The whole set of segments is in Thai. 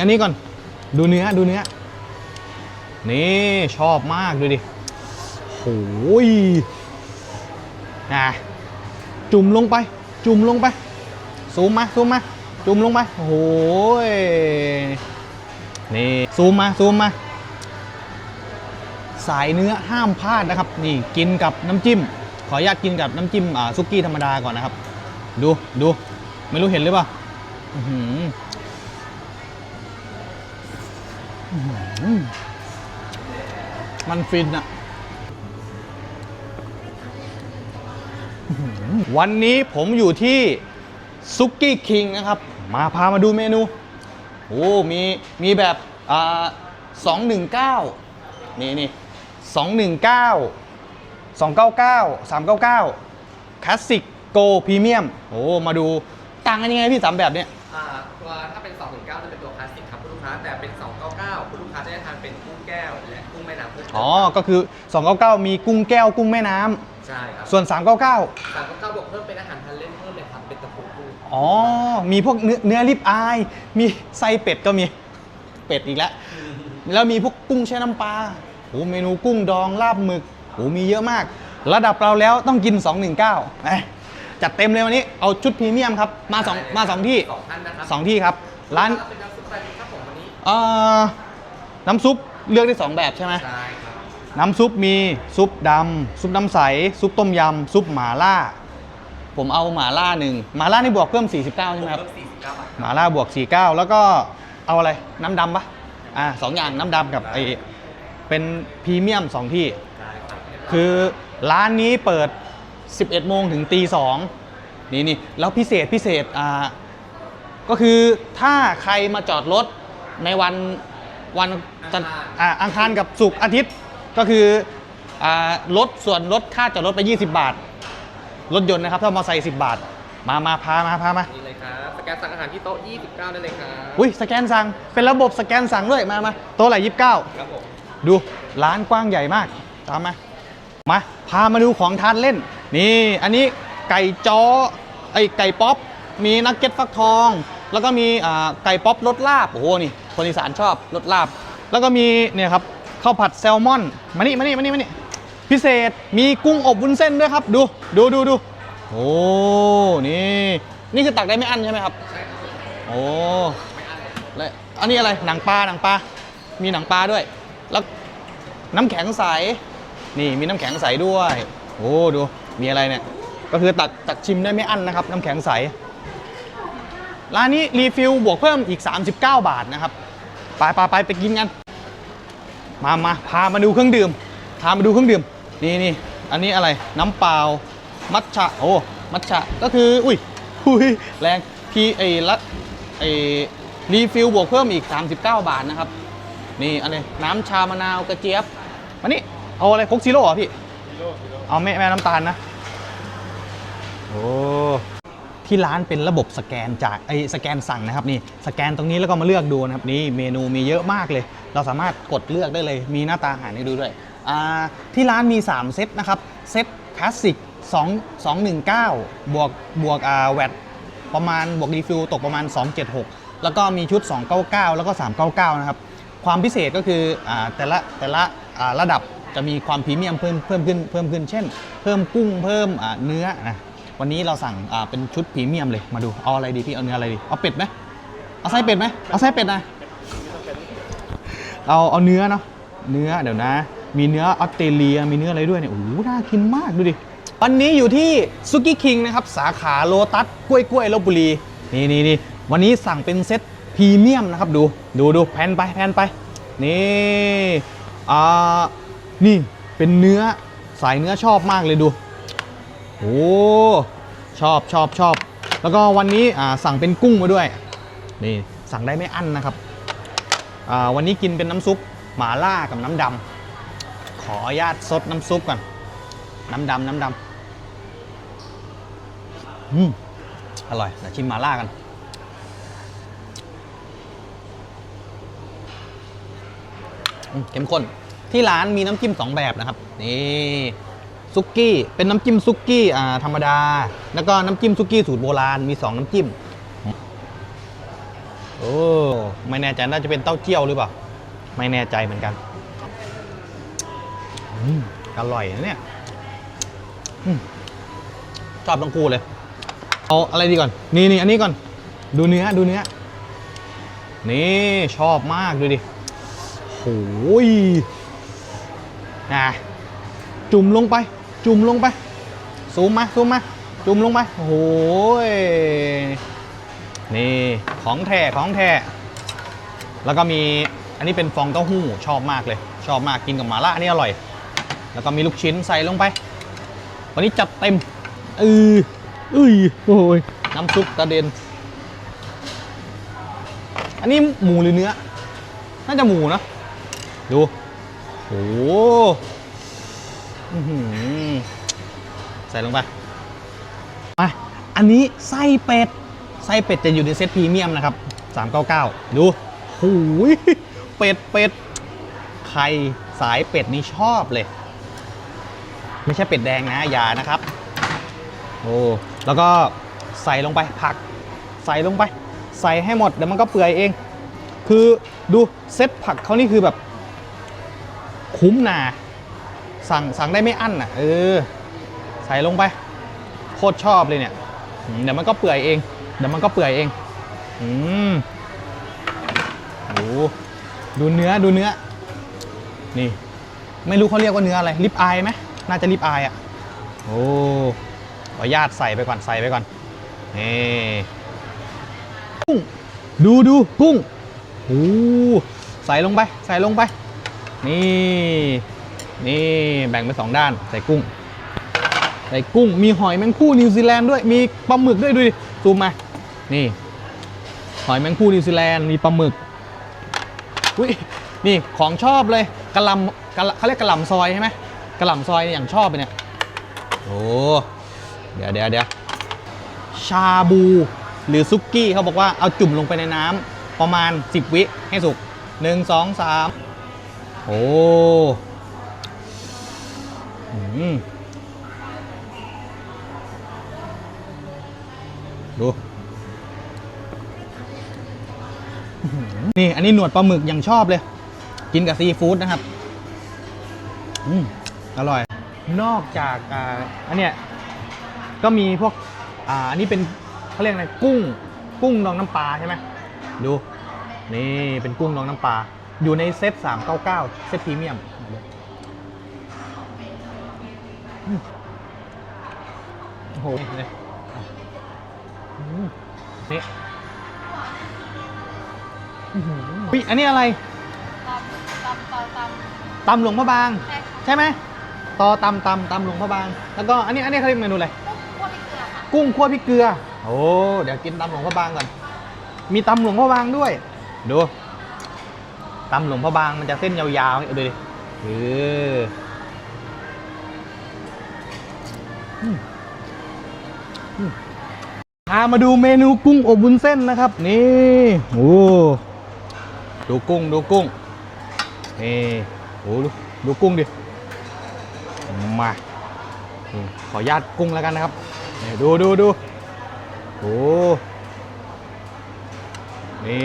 อันนี้ก่อนดูเนื้อดูเนื้อ นี่ชอบมากดูดิโอ้ยนะจุ่มลงไป จุ่มลงไปซูมมาซูมมา จุ่มลงไปโอ้ยนี่ซูมมาซูมมา สายเนื้อห้ามพลาดนะครับ นี่กินกับน้ำจิ้ม ขออนุญาตกินกับน้ำจิ้มอ่าซุกี้ธรรมดาก่อนนะครับ ดูดูไม่รู้เห็นหรือเปล่า มันฟินอะวันนี้ผมอยู่ที่ซุกี้คิงนะครับ มาพามาดูเมนู โอ้ มีมีแบบอ่าสองหนึ่งเก้านี่นี่สองหนึ่งเก้าสองเก้าเก้าสามเก้าเก้าคลาสสิกโกพรีเมียม โอ้ มาดูต่างกันยังไงพี่สามแบบเนี้ยอ่าตัวถ้าเป็น219จะเป็นตัวคลาสสิกครับคุณลูก ค้าแต่เป็น 299 คุณลูกค้าจะได้ทานเป็นกุ้งแก้วและกุ้งแม่น้ำกุ้งอ๋อ ก็คือ 299 มีกุ้งแก้วกุ้งแม่น้ำใช่ครับส่วน 399 399บวกเพิ่มเป็นอาหารทานเล่นเพิ่มเลยครับเป็นตะปูกุ้งอ๋อ มีพวกเนื้อเนื้อริบอาย มีไส้เป็ดก็มีเป็ดอีกแล้ว แล้วมีพวกกุ้งแช่น้ำปลาโอ้เมนูกุ้งดองลาบหมึกโอ้มีเยอะมาก ระดับเราแล้วต้องกิน 219เอ้ยจัดเต็มเลยวันนี้ เอาชุดพรีเมียมครับ มาสองมาสองที่ สองท่านนะครับสองที่ครับ ร้านเป็นน้ำ เอ่อน้ำซุปเลือกได้สองแบบใช่ไหมใช่ครับน้ำซุปมีซุปดำซุปน้ำใส ซุปต้มยำซุปหม่าล่า ผมเอาหม่าล่าหนึ่งหม่าล่านี่บวกเพิ่ม 49ใช่ไหมครับ เพิ่ม49บาทหม่าล่าบวก 49 แล้วก็เอาอะไรน้ำดำปะอ่าสองอย่างน้ำดำกับไอเป็นพรีเมียม2ที่ ได้ครับคือร้านนี้เปิด 11 โมงถึงตี2นี่นี่แล้วพิเศษพิเศษอ่าก็คือถ้าใครมาจอดรถ ในวันวันจันทร์อ่าอังคารกับศุกร์อาทิตย์ก็คืออ่าลดส่วนลดค่าจอดรถไป 20 บาท รถยนต์นะครับ ถ้ามอเตอร์ไซค์10 บาท มามาพามาพามานี่เลยครับสแกนสั่งอาหารที่โต๊ะ 29 ได้เลยครับอุ้ยสแกนสั่งเป็นระบบสแกนสั่งด้วยมามาโต๊ะไหนยี่สิบเก้าครับผมดูร้านกว้างใหญ่มากตามมามาพามาดูของทานเล่น นี่อันนี้ไก่จ้อไอไก่ป๊อปมีนักเก็ตฟักทอง แล้วก็มีไก่ป๊อปรสลาบ โอ้โห นี่ คนอีสานชอบรสลาบ แล้วก็มีเนี่ยครับข้าวผัดแซลมอน มานี่มานี่มานี่มานี่พิเศษ มีกุ้งอบวุ้นเส้นด้วยครับ ดู ดูดูดูโอ้ นี่ นี่คือตักได้ไม่อั้นใช่ไหมครับ โอ้และอันนี้อะไร หนังปลา หนังปลา มีหนังปลาด้วย แล้วน้ำแข็งใส นี่มีน้ำแข็งใสด้วย โอ้ ดู มีอะไรเนี่ย ก็คือตักตักชิมได้ไม่อั้นนะครับ น้ำแข็งใส ร้านนี้รีฟิลบวกเพิ่มอีก 39 บาทนะครับ ไปไปไปไปกินกัน มามาพามาดูเครื่องดื่ม พามาดูเครื่องดื่ม นี่นี่อันนี้อะไร น้ำเปล่า มัทฉะ โอ้ มัทฉะ ก็คือ อุ้ยอุ้ยแรง พีไอละไอรีฟิลบวกเพิ่มอีก 39 บาทนะครับ นี่อันนี้น้ำชามะนาวกระเจี๊ยบมานี่เอาอะไรโคกซีโร่เหรอพี่ เอาไม่แม่น้ำตาลนะ โอ้ ที่ร้านเป็นระบบสแกนจากไอสแกนสั่งนะครับนี่สแกนตรงนี้แล้วก็มาเลือกดูนะครับนี่เมนูมีเยอะมากเลย เราสามารถกดเลือกได้เลย มีหน้าตาอาหารให้ดูด้วยอ่าที่ร้านมี 3 เซตนะครับเซตคลาสสิก2 219 บวกบวกอ่าแวดประมาณบวกรีฟิลตกประมาณ 276 แล้วก็มีชุด 299 แล้วก็ 399 นะครับ ความพิเศษก็คืออาแต่ละแต่ละอ่าระดับจะมีความพรีเมียมเพิ่มเพิ่มขึ้นเพิ่มขึ้น เช่น เพิ่มกุ้งเพิ่มอ่าเนื้อนะ วันนี้เราสั่งอ่าเป็นชุดพรีเมียมเลยมาดูเอาอะไรดีพี่เอาเนื้ออะไรดีเอาเป็ดไหมเอาไส้เป็ดไหมเอาไส้เป็ดนะเอาเอาเนื้อเนาะเนื้อเดี๋ยวนะ มีเนื้อออสเตรเลียมีเนื้ออะไรด้วยเนี่ยโอ้โหน่ากินมากดูดิวันนี้อยู่ที่ซุกี้คิงนะครับสาขาโลตัสกล้วยกล้วยลบบุรีนี่นี่นี่วันนี้สั่งเป็นเซตพรีเมียมนะครับดูดูดูแพนไปแพนไปนี่อ่านี่เป็นเนื้อสายเนื้อชอบมากเลยดู โอ้ชอบชอบชอบ แล้วก็วันนี้สั่งเป็นกุ้งมาด้วย นี่สั่งได้ไม่อั้นนะครับ วันนี้กินเป็นน้ำซุปหมาล่ากับน้ำดำขออนุญาตซดน้ำซุปก่อน น้ำดำน้ำดำอืมอร่อยเดี๋ยวชิมหมาล่ากันเข้มข้นที่ร้านมีน้ำจิ้มสองแบบนะครับ นี่ ซุกี้ เป็นน้ำจิ้มซุกี้อ่าธรรมดา แล้วก็น้ำจิ้มซุกี้สูตรโบราณมี 2 น้ำจิ้ม โอ้ไม่แน่ใจน่าจะเป็นเต้าเจี้ยวหรือเปล่า ไม่แน่ใจเหมือนกันอร่อยนะเนี่ยอชอบทั้งคู่เลย เอาอะไรดีก่อน นี่นี่อันนี้ก่อน ดูเนื้อดูเนื้อ นี่ชอบมากดูดิโอ้ยนะจุ่มลงไป จุ่มลงไป ซูมมาซูมมา จุ่มลงไป โอ้ยนี่ ของแท้ของแท้แล้วก็มีอันนี้เป็นฟองเต้าหู้ชอบมากเลย ชอบมากกินกับหมาล่าอันนี้อร่อย แล้วก็มีลูกชิ้นใส่ลงไป วันนี้จัดเต็มเออเอ้ยโอ้ยน้ำซุปกระเด็น อันนี้หมูหรือเนื้อ น่าจะหมูนะ ดูโอ้ ใส่ลงไปมาอันนี้ไส้เป็ด ไส้เป็ดจะอยู่ในเซตพรีเมียมนะครับ 399 ดูหูยเป็ดเป็ดใครสายเป็ดนี่ชอบเลย ไม่ใช่เป็ดแดงนะอย่านะครับ โอ้แล้วก็ใส่ลงไปผัก ใส่ลงไป ใส่ให้หมดเดี๋ยวมันก็เปื่อยเอง คือดูเซตผักเขานี่คือแบบ คุ้มนา สั่งสั่งได้ไม่อั้นอะเออใส่ลงไป โคตรชอบเลยเนี่ยเดี๋ยวมันก็เปื่อยเอง เดี๋ยวมันก็เปื่อยเองอืมโอ้ดูเนื้อดูเนื้อ นี่ ไม่รู้เขาเรียกว่าเนื้ออะไรลิปอายไหมน่าจะลิปอายอะโอ้ขอญาตใส่ไปก่อนใส่ไปก่อนนี่กุ้งดูดูกุ้งโอ้ใส่ลงไป ใส่ลงไป นี่ นี่แบ่งเป็นสองด้านใส่กุ้ง ใส่กุ้งมีหอยแมงผู้นิวซีแลนด์ด้วยมีปลาหมึกด้วยดูดิซูมมานี่ หอยแมงผู้นิวซีแลนด์มีปลาหมึกอุ้ยนี่ของชอบเลยกะหล่ำกะลำเขาเรียกกะหล่ำซอยใช่ไหมกะหล่ำซอยอย่างชอบเลยเนี่ยโอ้เดี๋ยวเดี๋ยวเดี๋ยวชาบูหรือซุกี้เขาบอกว่าเอาจุ่มลงไปในน้ำประมาณ 10 วิให้สุก 1 2 3 โอ้อืม ดูอื้อหือนี่อันนี้หนวดปลาหมึกอย่างชอบเลย กินกับซีฟู้ดนะครับ อืมอร่อย นอกจากอ่าอันเนี้ยก็มีพวก อ่าอันนี้เป็นเขาเรียกอะไรกุ้ง กุ้งดองน้ำปลาใช่ไหมดู นี่เป็นกุ้งดองน้ำปลาอยู่ในเซต399 เซตพรีเมียมอืม โอ้โหนี่อืมนี่อื้อหืออุ๊ยอันนี้อะไรตำตำตำตำตำหลวงพระบางใช่ค่ะใช่ไหมตอตำตำตำหลวงพระบาง แล้วก็อันนี้อันนี้เขาเรียกเมนูอะไรกุ้งคั่วพริกเกลือค่ะกุ้งคั่วพริกเกลือ โอ้ เดี๋ยวกินตำหลวงพระบางก่อน มีตำหลวงพระบางด้วย ดู ตำหลวงพระบางมันจะเส้นยาวๆนี่ดูดิเออ พามาดูเมนูกุ้งอบวุ้นเส้นนะครับ นี่โอ้ดูกุ้งดูกุ้งนี่โอ้ดูดูกุ้งดิมานี่ขออนุญาตกุ้งแล้วกันนะครับนี่ดูดูดูโอ้นี่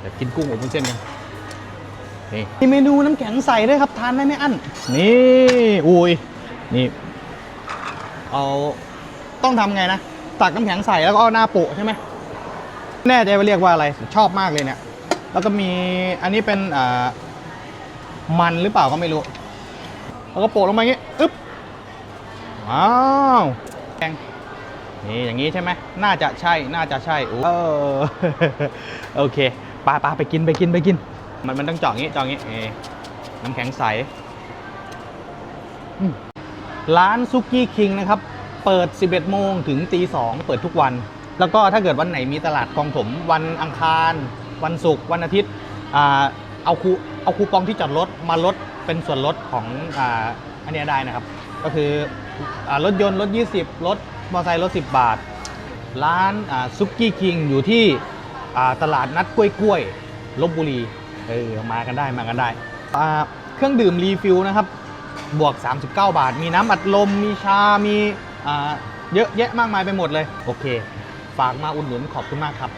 เดี๋ยวกินกุ้งอบวุ้นเส้นกันนี่มีเมนูน้ำแข็งใสด้วยครับทานได้ไม่อั้นนี่อุ้ยนี่ เอาต้องทำไงนะตักน้ำแข็งใสแล้วก็เอาหน้าโปะใช่ไหมแน่ใจว่าเรียกว่าอะไรชอบมากเลยเนี่ย แล้วก็มีอันนี้เป็นอ่ามันหรือเปล่าก็ไม่รู้ แล้วก็โปะลงไปอย่างงี้อึ๊บว้าวแกงนี่อย่างนี้ใช่ไหมน่าจะใช่น่าจะใช่โอ้เออโอเคปลาปลาไปกินไปกินไปกิน มันมันต้องเจาะงี้เจาะงี้เอน้ำแข็งใส ร้านซุกี้คิงนะครับ เปิด 11 โมงถึงตี 2 เปิดทุกวัน แล้วก็ถ้าเกิดวันไหนมีตลาดกองถม วันอังคาร วันศุกร์วันอาทิตย์เอาคูเอาคูปองที่จอดรถมาลดเป็นส่วนลดของอ,อันเนี้ได้นะครับ ก็คืออรถยนต์ลด20 รถมอเตอร์ไซค์ลด10 บาท ร้านซุกี้คิงอยู่ที่ตลาดนัดกล้วยกล้วยลบบุรีเออมากันได้มากันได้ เครื่องดื่มรีฟิลนะครับ บวก 39 บาท มีน้ำอัดลม มีชา มีเยอะแยะมากมายไปหมดเลย โอเค ฝากมาอุดหนุนขอบคุณมากครับ